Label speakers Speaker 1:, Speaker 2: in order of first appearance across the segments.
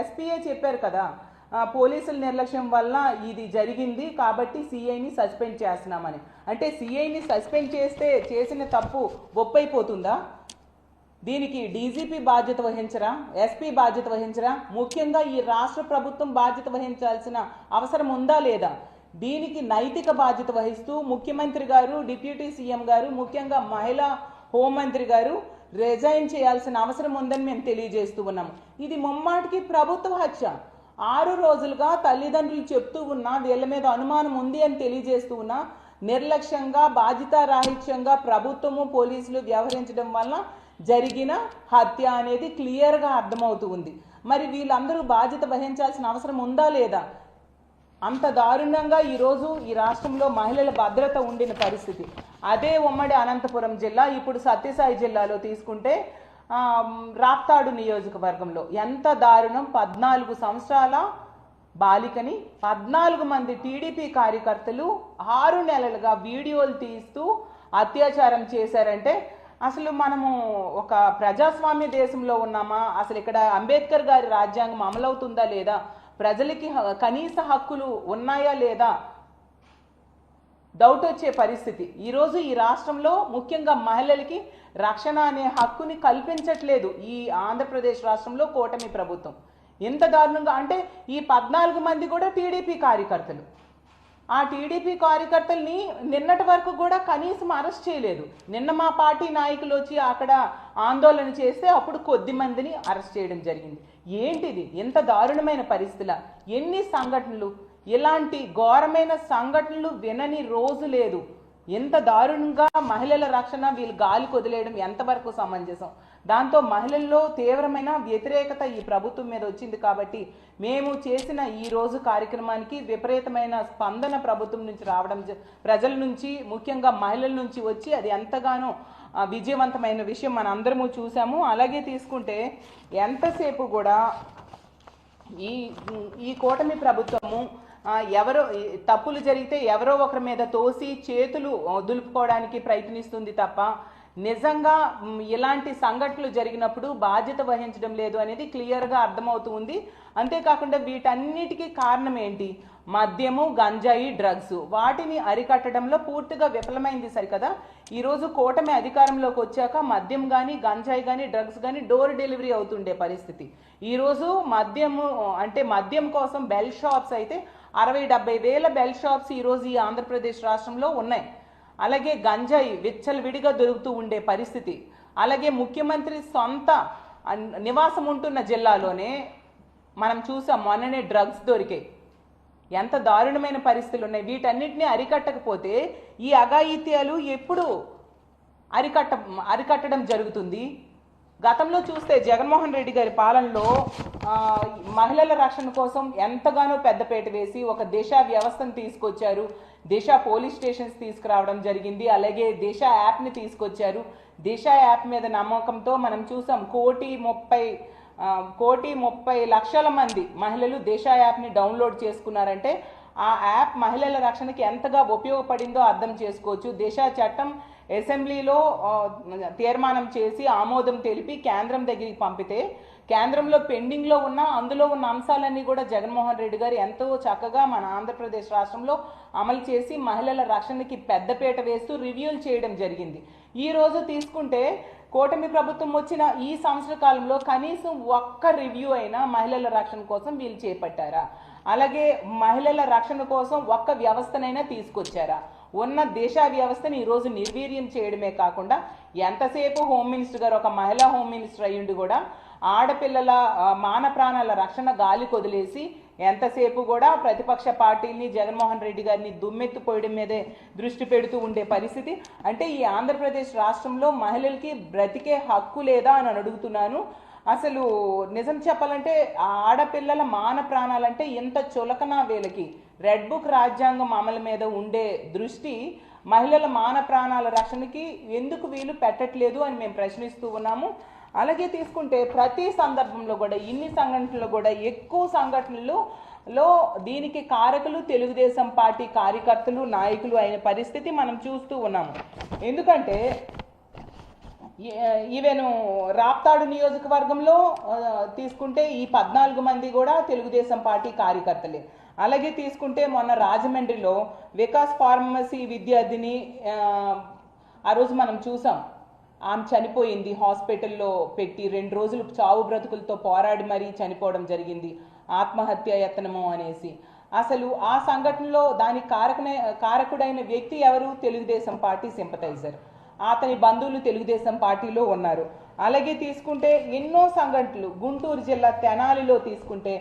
Speaker 1: SPA చెప్పారు కదా పోలీసుల నిర్లక్ష్యం వల్ల ఇది జరిగింది కాబట్టి సిఐని సస్పెండ్ చేస్తున్నామని. అంటే సిఐని సస్పెండ్ చేస్తే చేసిన తప్పు ఒప్పైపోతుందా దీనికి డీజీపీ బాధ్యత వహించరా? ఎస్పీ బాధ్యత వహించరా? ముఖ్యంగా ఈ రాష్ట్ర ప్రభుత్వం బాధ్యత వహించాల్సిన అవసరం ఉందా లేదా? దీనికి నైతిక బాధ్యత వహిస్తూ ముఖ్యమంత్రి గారు డిప్యూటీ సీఎం గారు ముఖ్యంగా మహిళా హోంమంత్రి గారు రిజైన్ చేయాల్సిన అవసరం ఉందని మేము తెలియజేస్తూ ఉన్నాము. ఇది ముమ్మాటికి ప్రభుత్వ హత్య. ఆరు రోజులుగా తల్లిదండ్రులు చెప్తూ ఉన్నా వీళ్ళ మీద అనుమానం ఉంది అని తెలియజేస్తూ ఉన్నా నిర్లక్ష్యంగా బాధ్యతారాహిత్యంగా ప్రభుత్వము పోలీసులు వ్యవహరించడం వల్ల జరిగిన హత్య అనేది క్లియర్గా అర్థమవుతూ ఉంది. మరి వీళ్ళందరూ బాధ్యత వహించాల్సిన అవసరం ఉందా లేదా? అంత దారుణంగా ఈరోజు ఈ రాష్ట్రంలో మహిళల భద్రత ఉండిన పరిస్థితి. అదే ఉమ్మడి అనంతపురం జిల్లా ఇప్పుడు సత్యసాయి జిల్లాలో తీసుకుంటే రాప్తాడు నియోజకవర్గంలో ఎంత దారుణం పద్నాలుగు సంవత్సరాల బాలికని పద్నాలుగు మంది టీడీపీ కార్యకర్తలు ఆరు నెలలుగా వీడియోలు తీస్తూ అత్యాచారం చేశారంటే అసలు మనము ఒక ప్రజాస్వామ్య దేశంలో ఉన్నామా? అసలు ఇక్కడ అంబేద్కర్ గారి రాజ్యాంగం అమలవుతుందా లేదా? ప్రజలకి కనీస హక్కులు ఉన్నాయా లేదా? డౌట్ వచ్చే పరిస్థితి. ఈరోజు ఈ రాష్ట్రంలో ముఖ్యంగా మహిళలకి రక్షణ అనే హక్కుని కల్పించట్లేదు ఈ ఆంధ్రప్రదేశ్ రాష్ట్రంలో కూటమి ప్రభుత్వం. ఎంత దారుణంగా అంటే ఈ పద్నాలుగు మంది కూడా టీడీపీ కార్యకర్తలు. ఆ టీడీపీ కార్యకర్తల్ని నిన్నటి వరకు కూడా కనీసం అరెస్ట్ చేయలేదు. నిన్న మా పార్టీ నాయకులు వచ్చి అక్కడ ఆందోళన చేస్తే అప్పుడు కొద్ది మందిని అరెస్ట్ చేయడం జరిగింది. ఏంటిది? ఎంత దారుణమైన పరిస్థితుల. ఎన్ని సంఘటనలు? ఇలాంటి ఘోరమైన సంఘటనలు వినని రోజు లేదు. ఎంత దారుణంగా మహిళల రక్షణ వీళ్ళు గాలి కొదిలేయడం ఎంతవరకు సమంజసం? దాంతో మహిళల్లో తీవ్రమైన వ్యతిరేకత ఈ ప్రభుత్వం మీద వచ్చింది కాబట్టి మేము చేసిన ఈ రోజు కార్యక్రమానికి విపరీతమైన స్పందన ప్రభుత్వం నుంచి రావడం జ- ప్రజల నుంచి ముఖ్యంగా మహిళల నుంచి వచ్చి అది ఎంతగానో విజయవంతమైన విషయం మన అందరము చూసాము. అలాగే తీసుకుంటే ఎంతసేపు కూడా ఈ ఈ కూటమి ప్రభుత్వము ఎవరో తప్పులు జరిగితే ఎవరో ఒకరి మీద తోసి చేతులు దులుపుకోవడానికి ప్రయత్నిస్తుంది తప్ప నిజంగా ఇలాంటి సంఘటనలు జరిగినప్పుడు బాధ్యత వహించడం లేదు అనేది క్లియర్గా అర్థమవుతుంది అంతేకాకుండా వీటన్నిటికీ కారణం ఏంటి మద్యము గంజాయి డ్రగ్స్. వాటిని అరికట్టడంలో పూర్తిగా విఫలమైంది సరికదా? ఈరోజు కూటమి అధికారంలోకి వచ్చాక మద్యం కానీ గంజాయి కానీ డ్రగ్స్ కానీ డోర్ డెలివరీ అవుతుండే పరిస్థితి. ఈరోజు మద్యము అంటే మద్యం కోసం బెల్ షాప్స్ అయితే అరవై డెబ్బై వేల బెల్ షాప్స్ ఈరోజు ఈ ఆంధ్రప్రదేశ్ రాష్ట్రంలో ఉన్నాయి. అలాగే గంజాయి విచ్చలవిడిగా దొరుకుతూ ఉండే పరిస్థితి. అలాగే ముఖ్యమంత్రి సొంత నివాసం ఉంటున్న జిల్లాలోనే మనం చూసాం మొన్ననే డ్రగ్స్ దొరికాయి. ఎంత దారుణమైన పరిస్థితులు ఉన్నాయి. వీటన్నిటిని అరికట్టకపోతే ఈ అఘాయిత్యాలు ఎప్పుడు అరికట్ట అరికట్టడం జరుగుతుంది? గతంలో చూస్తే జగన్మోహన్ రెడ్డి గారి పాలనలో మహిళల రక్షణ కోసం ఎంతగానో పెద్దపేట వేసి ఒక దిశ వ్యవస్థను తీసుకొచ్చారు. దిశ పోలీస్ స్టేషన్స్ తీసుకురావడం జరిగింది. అలాగే దిశ యాప్ని తీసుకొచ్చారు. దిశ యాప్ మీద నమ్మకంతో మనం చూసాం కోటి ముప్పై కోటి ముప్పై లక్షల మంది మహిళలు దిశ యాప్ని డౌన్లోడ్ చేసుకున్నారంటే ఆ యాప్ మహిళల రక్షణకి ఎంతగా ఉపయోగపడిందో అర్థం చేసుకోవచ్చు. దిశ చట్టం అసెంబ్లీలో తీర్మానం చేసి ఆమోదం తెలిపి కేంద్రం దగ్గరికి పంపితే కేంద్రంలో పెండింగ్లో ఉన్న అందులో ఉన్న అంశాలన్నీ కూడా జగన్మోహన్ రెడ్డి గారు ఎంతో చక్కగా మన ఆంధ్రప్రదేశ్ రాష్ట్రంలో అమలు చేసి మహిళల రక్షణకి పెద్దపీట వేస్తూ రివ్యూలు చేయడం జరిగింది. ఈ రోజు తీసుకుంటే కూటమి ప్రభుత్వం వచ్చిన ఈ సంవత్సర కాలంలో కనీసం ఒక్క రివ్యూ అయినా మహిళల రక్షణ కోసం వీళ్ళు చేపట్టారా? అలాగే మహిళల రక్షణ కోసం ఒక్క వ్యవస్థనైనా తీసుకొచ్చారా? ఉన్న దేశ వ్యవస్థని ఈరోజు నిర్వీర్యం చేయడమే కాకుండా ఎంతసేపు హోమ్ మినిస్టర్ గారు ఒక మహిళా హోమ్ మినిస్టర్ అయ్యుండి కూడా ఆడపిల్లల మాన ప్రాణాల రక్షణ గాలి కొదిలేసి ఎంతసేపు కూడా ప్రతిపక్ష పార్టీని జగన్మోహన్ రెడ్డి గారిని దుమ్మెత్తిపోయడం మీదే దృష్టి పెడుతూ ఉండే పరిస్థితి. అంటే ఈ ఆంధ్రప్రదేశ్ రాష్ట్రంలో మహిళలకి బ్రతికే హక్కు లేదా అని అడుగుతున్నాను. అసలు నిజం చెప్పాలంటే ఆడపిల్లల మాన ప్రాణాలంటే ఎంత చులకన వీళ్ళకి రెడ్ బుక్ రాజ్యాంగం అమలు మీద ఉండే దృష్టి మహిళల మాన ప్రాణాల రక్షణకి ఎందుకు వీలు పెట్టట్లేదు అని మేము ప్రశ్నిస్తూ ఉన్నాము. అలాగే తీసుకుంటే ప్రతి సందర్భంలో కూడా ఇన్ని సంఘటనలు కూడా ఎక్కువ సంఘటనలు లో దీనికి కారకులు తెలుగుదేశం పార్టీ కార్యకర్తలు నాయకులు అయిన పరిస్థితి మనం చూస్తూ ఉన్నాము. ఎందుకంటే ఈవెన్ రాప్తాడు నియోజకవర్గంలో తీసుకుంటే ఈ పద్నాలుగు మంది కూడా తెలుగుదేశం పార్టీ కార్యకర్తలే. అలాగే తీసుకుంటే మొన్న రాజమండ్రిలో వికాస్ ఫార్మసీ విద్యార్థిని ఆ, రోజు మనం చూసాం. ఆమె చనిపోయింది హాస్పిటల్లో పెట్టి రెండు రోజులు చావు బ్రతుకులతో పోరాడి మరీ చనిపోవడం జరిగింది. ఆత్మహత్య యత్నము అనేసి. అసలు ఆ సంఘటనలో దానికి కారకునే కారకుడైన వ్యక్తి ఎవరు? తెలుగుదేశం పార్టీ సింపతైజర్ అతని బంధువులు తెలుగుదేశం పార్టీలో ఉన్నారు. అలాగే తీసుకుంటే ఎన్నో సంఘటనలు గుంటూరు జిల్లా తెనాలిలో తీసుకుంటే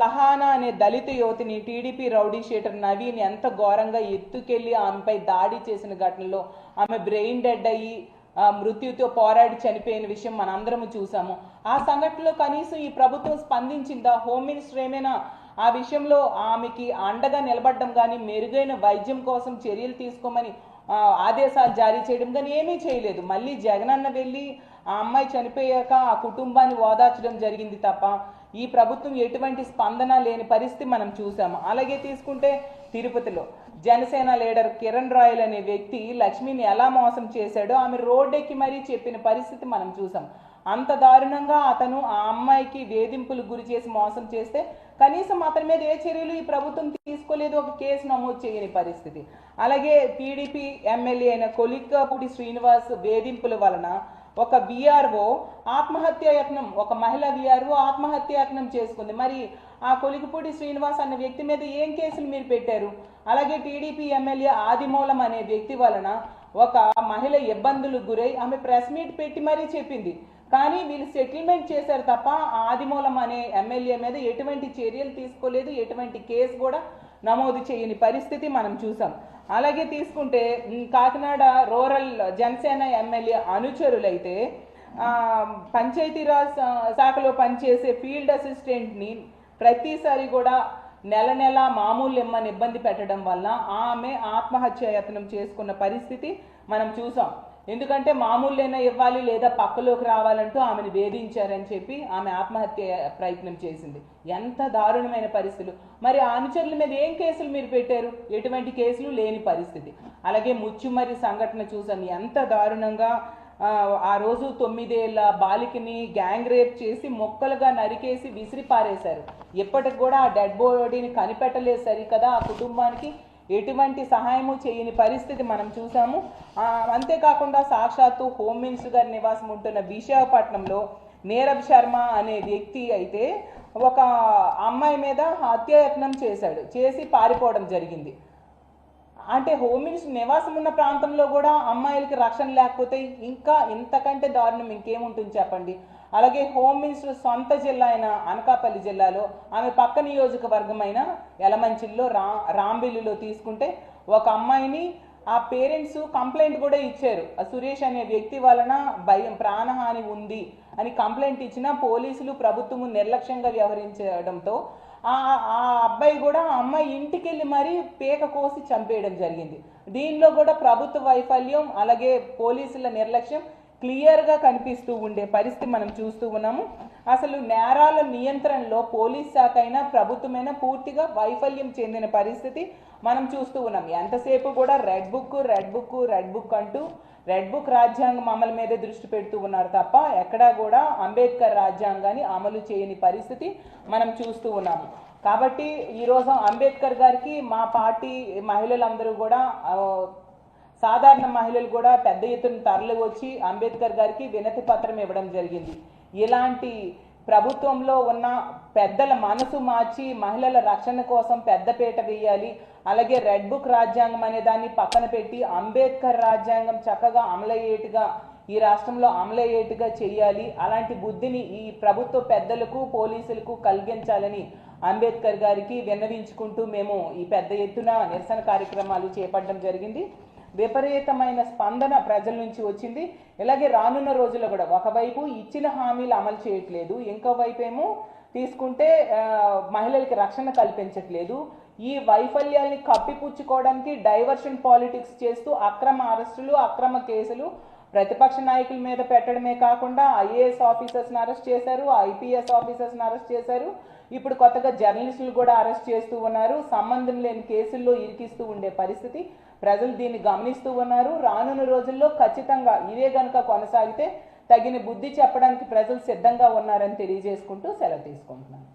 Speaker 1: సహానా అనే దళిత యువతిని టీడీపీ రౌడీ షీటర్ నవీన్ ఎంత ఘోరంగా ఎత్తుకెళ్ళి ఆమెపై దాడి చేసిన ఘటనలో ఆమె బ్రెయిన్ డెడ్ అయ్యి ఆ, మృత్యుతో పోరాడి చనిపోయిన విషయం మనందరము చూసాము ఆ సంఘటనలో కనీసం ఈ ప్రభుత్వం స్పందించిందా? హోమ్ మినిస్టర్ ఏమైనా ఆ విషయంలో ఆమెకి అండగా నిలబడడం కానీ మెరుగైన వైద్యం కోసం చర్యలు తీసుకోమని ఆదేశాలు జారీ చేయడం కానీ ఏమీ చేయలేదు. మళ్ళీ జగనన్న వెళ్ళి ఆ అమ్మాయి చనిపోయాక ఆ కుటుంబాన్ని ఓదార్చడం జరిగింది తప్ప ఈ ప్రభుత్వం ఎటువంటి స్పందన లేని పరిస్థితి మనం చూసాము అలాగే తీసుకుంటే తిరుపతిలో జనసేన లీడర్ కిరణ్ రాయల్ అనే వ్యక్తి లక్ష్మిని ఎలా మోసం చేశాడో ఆమె రోడ్డెక్కి మరీ చెప్పిన పరిస్థితి మనం చూసాం. అంత దారుణంగా అతను ఆ అమ్మాయికి వేధింపులు గురి చేసి మోసం చేస్తే కనీసం అతని మీద ఏ చర్యలు ఈ ప్రభుత్వం తీసుకోలేదు ఒక కేసు నమోదు చేయని పరిస్థితి. అలాగే టీడీపీ ఎమ్మెల్యే అయిన కొలిక్కపూడి శ్రీనివాస్ వేధింపుల వలన ఒక విఆర్ఓ ఆత్మహత్య యత్నం ఒక మహిళ విఆర్ఓ ఆత్మహత్య యత్నం చేసుకుంది. మరి ఆ కొలికపూడి శ్రీనివాస్ అన్న వ్యక్తి మీద ఏం కేసులు మీరు పెట్టారు? అలాగే టీడీపీ ఎమ్మెల్యే ఆదిమూలం అనే వ్యక్తి వలన ఒక మహిళ ఇబ్బందులకు గురై ఆమె ప్రెస్ మీట్ పెట్టి మరీ చెప్పింది. కానీ వీళ్ళు సెటిల్మెంట్ చేశారు తప్ప ఆదిమూలం అనే ఎమ్మెల్యే మీద ఎటువంటి చర్యలు తీసుకోలేదు ఎటువంటి కేసు కూడా నమోదు చేయని పరిస్థితి మనం చూసాం. అలాగే తీసుకుంటే కాకినాడ రూరల్ జనసేన ఎమ్మెల్యే అనుచరులైతే పంచాయతీరాజ్ శాఖలో పనిచేసే ఫీల్డ్ అసిస్టెంట్ని ప్రతిసారి కూడా నెల నెల మామూలు ఇమ్మని ఇబ్బంది పెట్టడం వల్ల ఆమె ఆత్మహత్య యత్నం చేసుకున్న పరిస్థితి మనం చూసాం. ఎందుకంటే మామూలునైనా ఇవ్వాలి లేదా పక్కలోకి రావాలంటూ ఆమెను వేధించారని చెప్పి ఆమె ఆత్మహత్య ప్రయత్నం చేసింది. ఎంత దారుణమైన పరిస్థితులు. మరి ఆ అనుచరుల మీద ఏం కేసులు మీరు పెట్టారు? ఎటువంటి కేసులు లేని పరిస్థితి. అలాగే ముచ్చుమరి సంఘటన చూసాం ఎంత దారుణంగా ఆ, రోజు తొమ్మిదేళ్ళ బాలికని గ్యాంగ్ రేప్ చేసి మొక్కలుగా నరికేసి విసిరి పారేశారు ఇప్పటికి కూడా ఆ డెడ్ బాడీని కనిపెట్టలేదు సరికదా ఆ కుటుంబానికి. ఎటువంటి సహాయము చేయని పరిస్థితి మనం చూసాము. అంతేకాకుండా సాక్షాత్తు హోమ్ మినిస్టర్ గారి నివాసం ఉంటున్న విశాఖపట్నంలో నీరబ్ శర్మ అనే వ్యక్తి అయితే ఒక అమ్మాయి మీద హత్యాయత్నం చేశాడు. చేసి పారిపోవడం జరిగింది. అంటే హోమ్ మినిస్టర్ నివాసం ఉన్న ప్రాంతంలో కూడా అమ్మాయిలకి రక్షణ లేకపోతే ఇంకా ఇంతకంటే దారుణం ఇంకేముంటుంది చెప్పండి? అలాగే హోమ్ మినిస్టర్ సొంత జిల్లా అయిన అనకాపల్లి జిల్లాలో ఆమె పక్క నియోజకవర్గం ఎలమంచిల్లో రా రాంబిల్లిలో తీసుకుంటే ఒక అమ్మాయిని ఆ పేరెంట్స్ కంప్లైంట్ కూడా ఇచ్చారు. ఆ సురేష్ అనే వ్యక్తి వలన భయం ప్రాణహాని ఉంది అని కంప్లైంట్ ఇచ్చినా పోలీసులు ప్రభుత్వము నిర్లక్ష్యంగా వ్యవహరించడంతో ఆ ఆ అబ్బాయి కూడా ఆ అమ్మాయి ఇంటికి వెళ్ళి మరీ పేక కోసి చంపేయడం జరిగింది. దీనిలో కూడా ప్రభుత్వ వైఫల్యం అలాగే పోలీసుల నిర్లక్ష్యం క్లియర్గా కనిపిస్తూ ఉండే పరిస్థితి మనం చూస్తూ ఉన్నాము. అసలు నేరాల నియంత్రణలో పోలీస్ శాఖ అయినా ప్రభుత్వమైనా పూర్తిగా వైఫల్యం చెందిన పరిస్థితి మనం చూస్తూ ఉన్నాం. ఎంతసేపు కూడా red book red book red book అంటూ రెడ్ బుక్ రాజ్యాంగం అమలు మీదే దృష్టి పెడుతూ ఉన్నారు తప్ప ఎక్కడా కూడా అంబేద్కర్ రాజ్యాంగాన్ని అమలు చేయని పరిస్థితి మనం చూస్తూ ఉన్నాము కాబట్టి ఈరోజు అంబేద్కర్ గారికి మా పార్టీ మహిళలందరూ కూడా సాధారణ మహిళలు కూడా పెద్ద ఎత్తున తరలి వచ్చి అంబేద్కర్ గారికి వినతి పత్రం ఇవ్వడం జరిగింది. ఇలాంటి ప్రభుత్వంలో ఉన్న పెద్దల మనసు మార్చి మహిళల రక్షణ కోసం పెద్దపీట వేయాలి. అలాగే రెడ్ బుక్ రాజ్యాంగం అనే దాన్ని పక్కన పెట్టి అంబేద్కర్ రాజ్యాంగం చక్కగా అమలయ్యేట్టుగా ఈ రాష్ట్రంలో అమలయ్యేట్టుగా చేయాలి. అలాంటి బుద్ధిని ఈ ప్రభుత్వ పెద్దలకు పోలీసులకు కలిగించాలని అంబేద్కర్ గారికి విన్నవించుకుంటూ మేము ఈ పెద్ద ఎత్తున నిరసన కార్యక్రమాలు చేపట్టడం జరిగింది. విపరీతమైన స్పందన ప్రజల నుంచి వచ్చింది. ఇలాగే రానున్న రోజుల్లో కూడా ఒకవైపు ఇచ్చిన హామీలు అమలు చేయట్లేదు ఇంకో వైపు ఏమో తీసుకుంటే మహిళలకి రక్షణ కల్పించట్లేదు. ఈ వైఫల్యాల్ని కప్పిపుచ్చుకోవడానికి డైవర్షన్ పాలిటిక్స్ చేస్తూ అక్రమ అరెస్టులు అక్రమ కేసులు ప్రతిపక్ష నాయకుల మీద పెట్టడమే కాకుండా ఐఏఎస్ ఆఫీసర్స్ని అరెస్ట్ చేశారు ఐపీఎస్ ఆఫీసర్స్ని అరెస్ట్ చేశారు. ఇప్పుడు కొత్తగా జర్నలిస్టులు కూడా అరెస్ట్ చేస్తూ ఉన్నారు. సంబంధం లేని కేసుల్లో ఇరికిస్తూ ఉండే పరిస్థితి. ప్రజలు దీన్ని గమనిస్తూ ఉన్నారు. రానున్న రోజుల్లో ఖచ్చితంగా ఇదే గనుక కొనసాగితే తగిన బుద్ధి చెప్పడానికి ప్రజలు సిద్ధంగా ఉన్నారని తెలియజేసుకుంటూ సెలవు తీసుకుంటున్నాను.